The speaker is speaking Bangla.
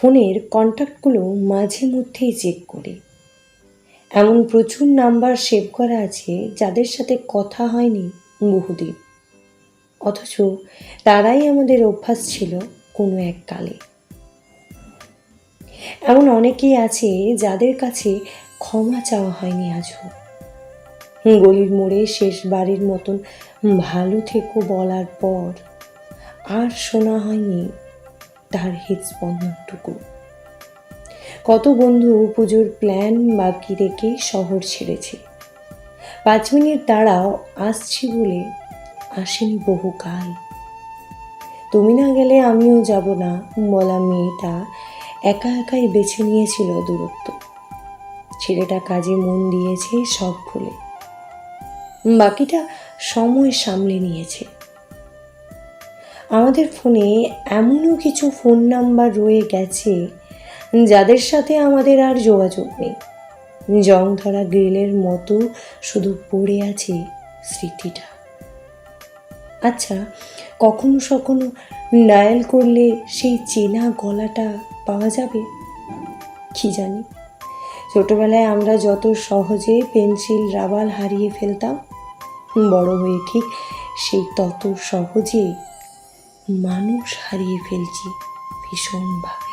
ফোনের কন্ট্যাক্টগুলো মাঝে মধ্যেই চেক করি। এমন প্রচুর নাম্বার সেভ করা আছে যাদের সাথে কথা হয়নি বহুদিন। অথচ তারাই আমাদের অভ্যাস ছিল কোনো এক কালে। এমন অনেকেই আছে যাদের কাছে ক্ষমা চাওয়া হয়নি আজও। গলির মোড়ে শেষ বাড়ির মতন ভালো থেকো বলার পর আর শোনা হয়নি তার হৃদস্পন্দনটুকু কত বন্ধু পুজোর প্ল্যান বাকি রেখে শহর ছেড়েছে। পাঁচ মিনিট দাঁড়াও, আসছি বলে আসেনি বহুকাল। তুমি না গেলে আমিও যাব না, বলা মেয়েটা একা একাই বেছে নিয়েছিল দূরত্ব। ছেলেটা কাজে মন দিয়েছে সব ভুলে। বাকিটা সময় সামলে নিয়েছে। আমাদের ফোনে এমনও কিছু ফোন নাম্বার রয়ে গেছে যাদের সাথে আমাদের আর যোগাযোগ নেই। জং ধরা গ্রিলের মতো শুধু পড়ে আছে স্মৃতিটা। আচ্ছা কখনো সখনো ডায়াল করলে সেই চেনা গলাটা পাওয়া যাবে? কি জানি। ছোটবেলায় আমরা যত সহজে পেন্সিল, রাবাল হারিয়ে ফেলতাম, বড় হয়ে ঠিক সেই তত সহজে মানুষ হারিয়ে ফেলছি ভীষণভাবে